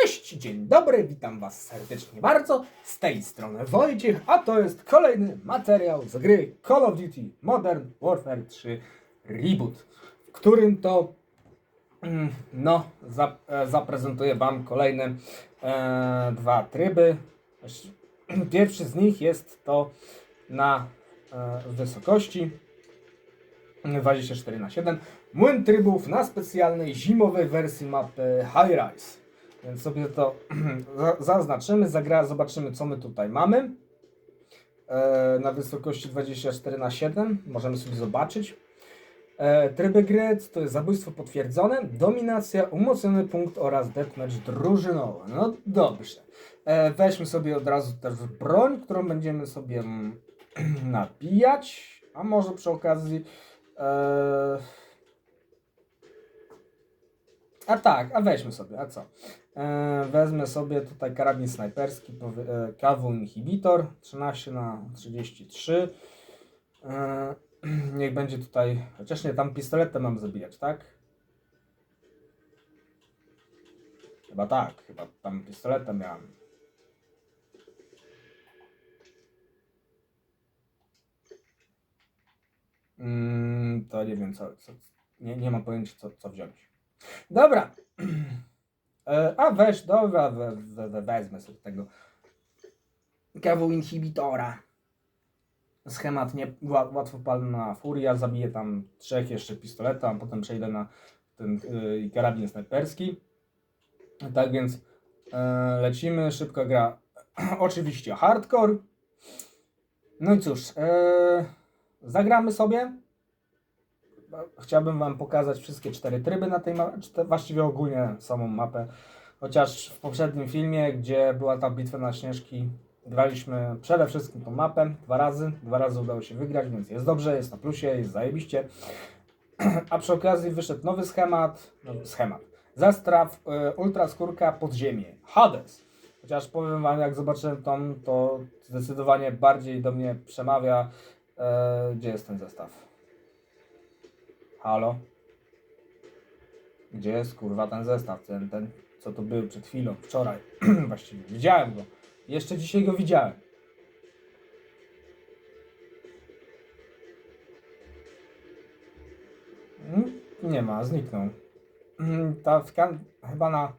Cześć, dzień dobry, witam Was serdecznie bardzo. Z tej strony Wojciech, a to jest kolejny materiał z gry Call of Duty Modern Warfare 3 Reboot, w którym to mm, no, e, zaprezentuję Wam kolejne e, dwa tryby. Pierwszy z nich jest to na e, wysokości 24 na 7 Młyn trybów na specjalnej zimowej wersji mapy High Rise. Więc sobie to za- zaznaczymy, zagra, zobaczymy co my tutaj mamy. E, na wysokości 24 na 7 możemy sobie zobaczyć. E, tryby gry to jest zabójstwo potwierdzone, dominacja, umocniony punkt oraz deathmatch drużynowy. No dobrze. E, weźmy sobie od razu też broń, którą będziemy sobie mm, nabijać. A może przy okazji. E, a tak, a weźmy sobie, a co? E, wezmę sobie tutaj karabin snajperski, e, KW inhibitor 13 na 33. E, niech będzie tutaj, chociaż nie, tam pistoletem mam zabijać, tak? Chyba tak, chyba tam pistoletem miałem. Mm, to nie wiem co, co nie, nie mam pojęcia co, co wziąć. Dobra. E, A weź, dobra, we, we, we, wezmę sobie tego KW inhibitora. Schemat nie, ła- łatwopalna furia, zabiję tam trzech jeszcze pistoleta, a potem przejdę na ten y, karabin snajperski. Tak więc e, lecimy, szybka gra. Oczywiście hardcore. No i cóż, e, zagramy sobie. Chciałbym Wam pokazać wszystkie cztery tryby na tej mapie, właściwie ogólnie samą mapę. Chociaż w poprzednim filmie, gdzie była ta bitwa na Śnieżki, graliśmy przede wszystkim tą mapę dwa razy. Dwa razy udało się wygrać, więc jest dobrze, jest na plusie, jest zajebiście. A przy okazji wyszedł nowy schemat, nowy schemat. Zastraw, y, ultra skórka, podziemie, Hades. Chociaż powiem Wam, jak zobaczyłem tą, to zdecydowanie bardziej do mnie przemawia. E, gdzie jest ten zestaw? Halo? Gdzie jest kurwa ten zestaw? Ten, ten co to był przed chwilą, wczoraj. Właściwie widziałem go. Jeszcze dzisiaj go widziałem. Mm, Nie ma, zniknął. Mm, Ta skan chyba na.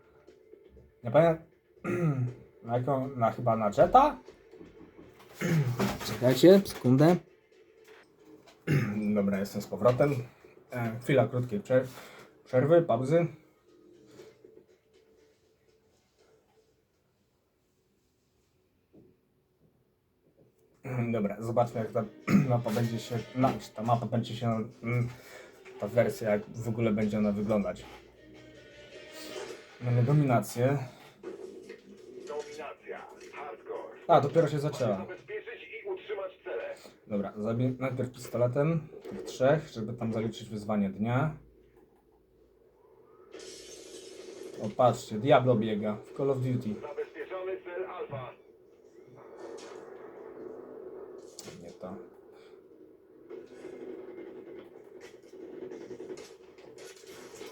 Nie pamiętam. Na jaką? Na chyba na Jetta? Czekajcie, sekundę. Dobra, jestem z powrotem. E, chwila krótkiej przer- przerwy, pauzy. Dobra, zobaczmy jak ta mapa będzie się, no, czy ta mapa będzie się, mm, ta wersja, jak w ogóle będzie ona wyglądać. Mamy dominację. A, dopiero się zaczęła. Dobra, zabiję najpierw pistoletem, tych trzech, żeby tam zaliczyć wyzwanie dnia. O, patrzcie, Diablo biega w Call of Duty. Zabezpieczony cel Alfa. Nie to.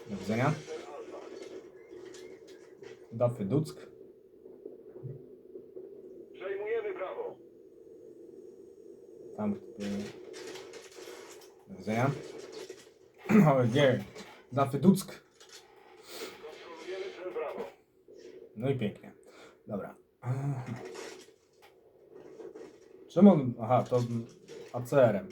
Do widzenia. Dafy Duck. Przejmujemy brawo. Tam. y, Do widzenia. O nie. Dafy Duck. No i pięknie. Dobra. Czemu on... Aha, to ACR-em.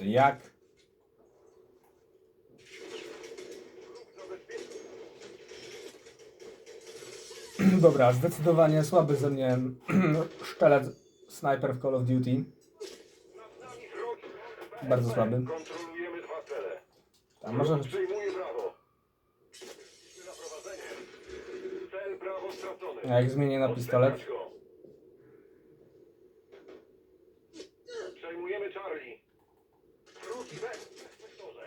Jak? Dobra, zdecydowanie słaby ze mnie szczelec sniper w Call of Duty. Bardzo słaby. A może... A jak zmienię na pistolet? Odzyskać go. Przejmujemy Charlie. Wróg bez w sektorze.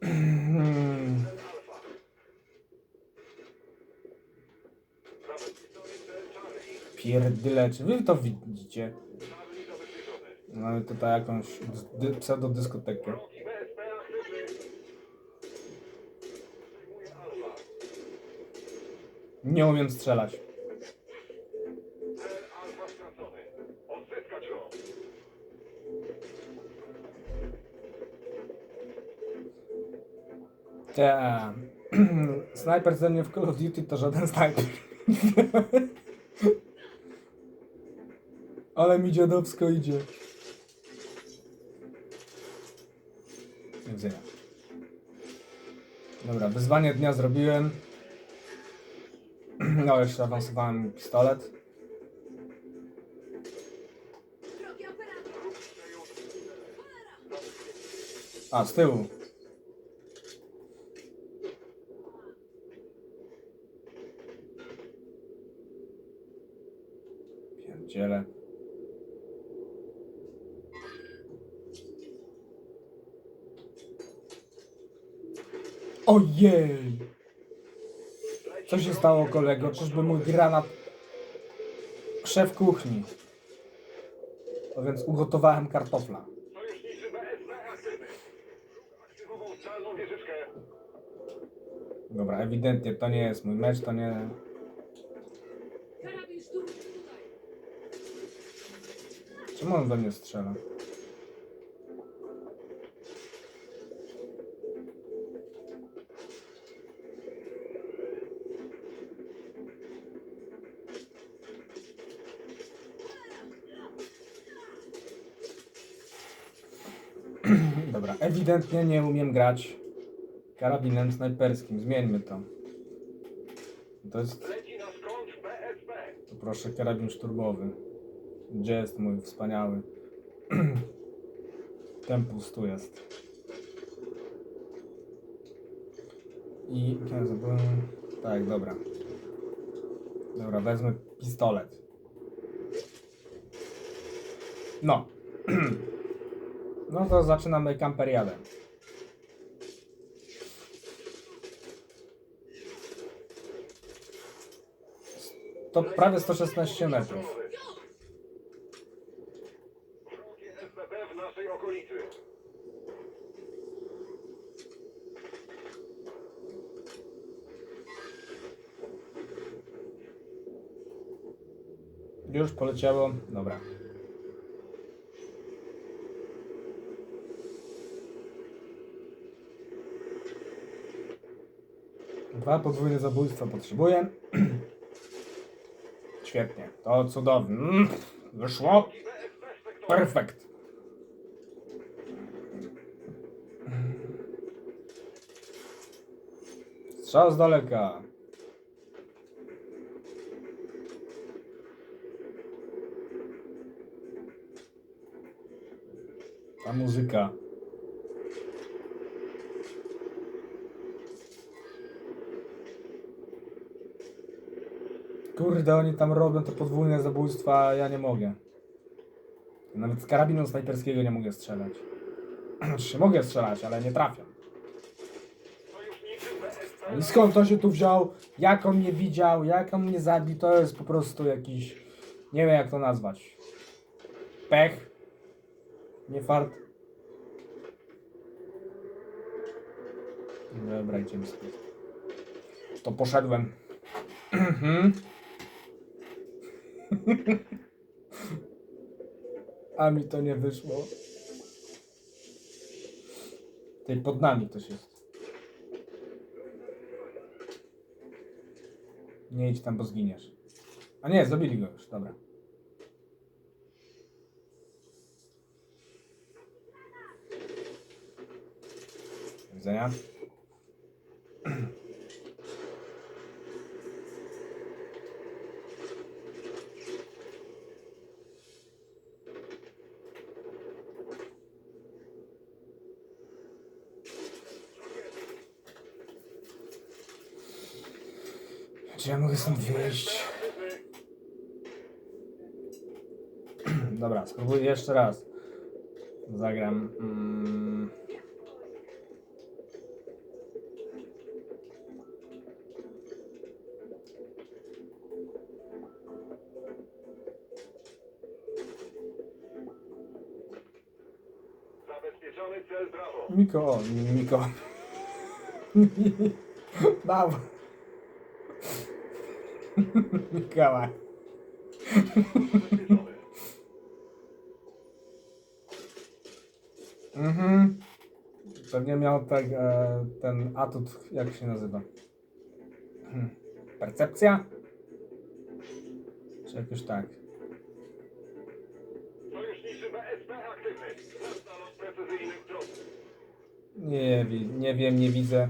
Hmm. Cel Alfa. Zabezpieczony cel Charlie. Pierdyle, czy wy to widzicie? Mamy tutaj jakąś dy, pseudodyskotekę. Nie umiem strzelać. Te, snajper ze mnie w Call of Duty to żaden snajper. Ale mi dziadowsko idzie. Do widzenia. Dobra, wyzwanie dnia zrobiłem. No, jeszcze awansowałem pistolet. A, z tyłu. Pierdziele. Ojej! Co się stało kolego? Czyżby mój granat... Szef kuchni. No więc ugotowałem kartofla. Dobra, ewidentnie to nie jest mój mecz, to nie... Czemu on we mnie strzela? Dobra, ewidentnie nie umiem grać karabinem snajperskim. Zmieńmy to. To jest to proszę karabin szturmowy. Gdzie jest mój wspaniały? Tempus tu jest. I. Tak, dobra. Dobra, wezmę pistolet. No. No to zaczynamy kamperiadę. To prawie 116 metrów. Już poleciało. Dobra. Dwa podwójne zabójstwa potrzebuję. Świetnie. To cudownie. Mm, wyszło. Perfekt. Strzał z daleka. Ta muzyka. Kurde, oni tam robią te podwójne zabójstwa, ja nie mogę. Nawet z karabinu snajperskiego nie mogę strzelać. Znaczy, mogę strzelać, ale nie trafiam. I skąd to się tu wziął? Jak on mnie widział? Jak on mnie zabił? To jest po prostu jakiś... Nie wiem jak to nazwać. Pech. Nie fart. Dobra, idziemy. To poszedłem. A mi to nie wyszło. Tej pod nami ktoś jest. Nie idź tam, bo zginiesz. A nie, zabili go już, dobra. Do widzenia. Czy ja mogę stąd wyjść? Dobra, spróbuję jeszcze raz. Zagram. Mm. Miko, Miko. Brawo. Mikołaj. Mhm. Pewnie miał tak, e, ten atut, jak się nazywa? Hmm. Percepcja? Czy jakoś tak? Sojuszniczy BSP aktywny. Nie, wi- nie wiem, nie widzę.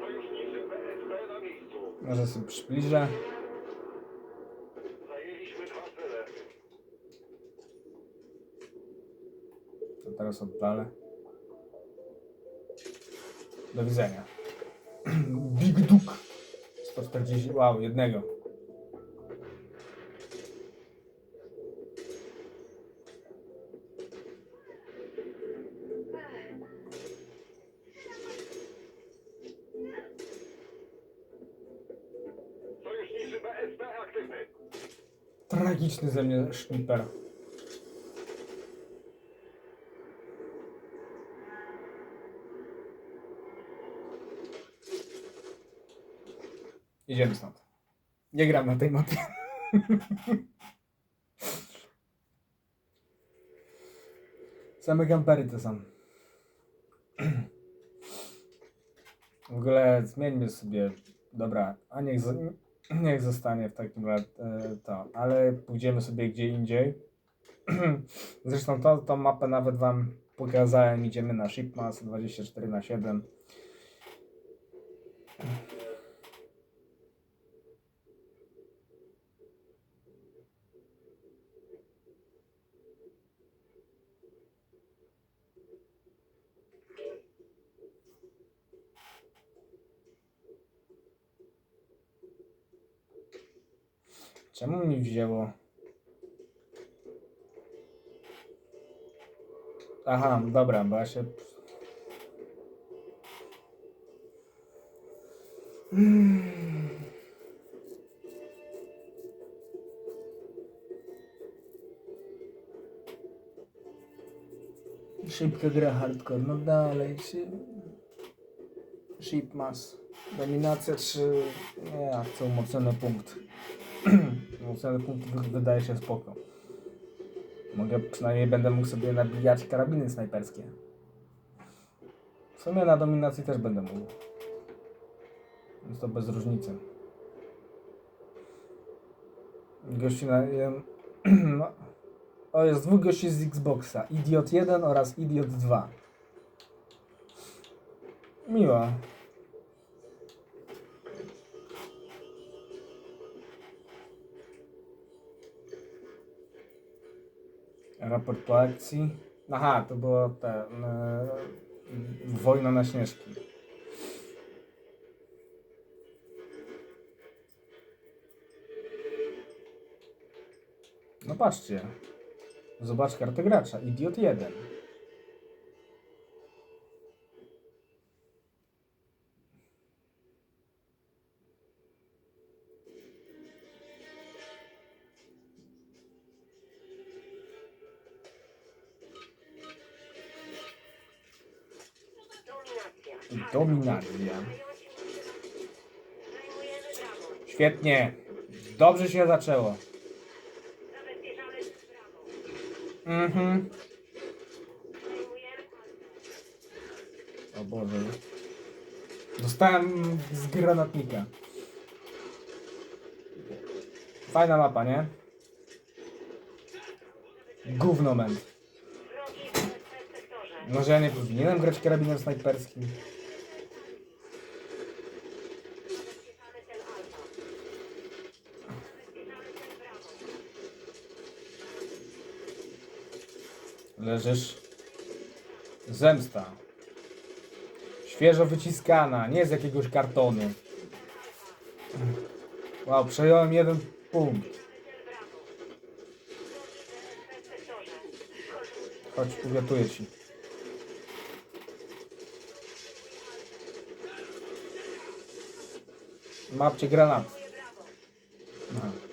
Sojuszniczy BSP na miejscu. Może sobie przybliżę. To teraz oddalę. Do widzenia. Big Duke. 140. Wow, jednego. Sojuszniczy BSP aktywny. Tragiczny ze mnie szniper. Idziemy stąd. Nie gram na tej mapie. Same kampery to są. W ogóle zmieńmy sobie. Dobra, a niech, niech zostanie w takim razie e, to, ale pójdziemy sobie gdzie indziej. Zresztą to, tą mapę nawet wam pokazałem. Idziemy na Shipmas 24 na 7. Czemu mi wzięło? Aha, dobra, bo ja się. Szybka gra hardcore, no dalej. Shipmas. Dominacja 3. Nie, chcę umocniony punkt. umocniony punkt wy- wydaje się spoko. Mogę, przynajmniej będę mógł sobie nabijać karabiny snajperskie. W sumie na dominacji też będę mógł. Więc to bez różnicy. Gości na... No. O, jest dwóch gości z Xboxa. Idiot 1 oraz Idiot 2. Miło. Raport po akcji. Aha, to było te. E, wojna na śnieżki. No patrzcie. Zobacz kartę gracza. Idiot 1. Brawo. Świetnie. Dobrze się zaczęło. Mhm. O Boże. Dostałem z granatnika. Fajna mapa, nie? Gówno man. Może ja nie powinienem grać karabinem snajperskim? Leżysz. Zemsta. Świeżo wyciskana, nie z jakiegoś kartonu. Wow, przejąłem jeden punkt. Chodź, uwiatuję ci. Mapcie granat. Zajmuje brawo. Aha.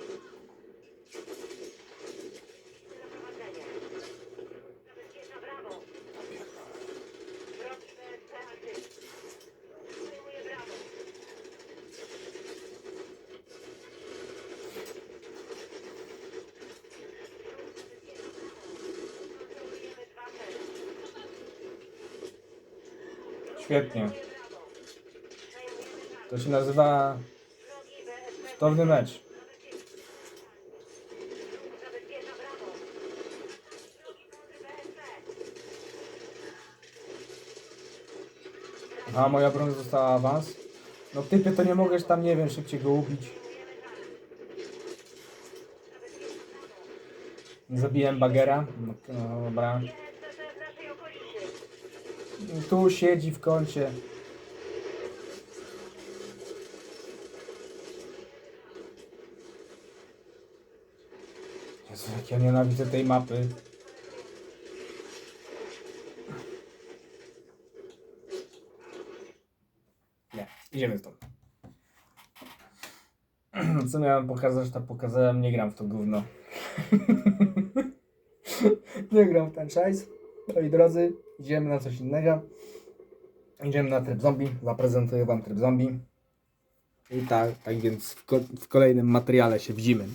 Świetnie. To się nazywa cudowny mecz. A moja broń została awans. No typy to nie mogesz tam, nie wiem, szybciej go ubić. Zabiłem bagera. No, no dobra. SCP w naszej okolicy. Tu siedzi w kącie. Jezu, jak ja nienawidzę tej mapy. Nie, idziemy stąd. Co miałem pokazać, to pokazałem, nie gram w to gówno. nie gram w ten szajs. Moi drodzy, idziemy na coś innego. Idziemy na tryb zombie. Zaprezentuję Wam tryb zombie. I tak, tak więc w, ko- w kolejnym materiale się widzimy.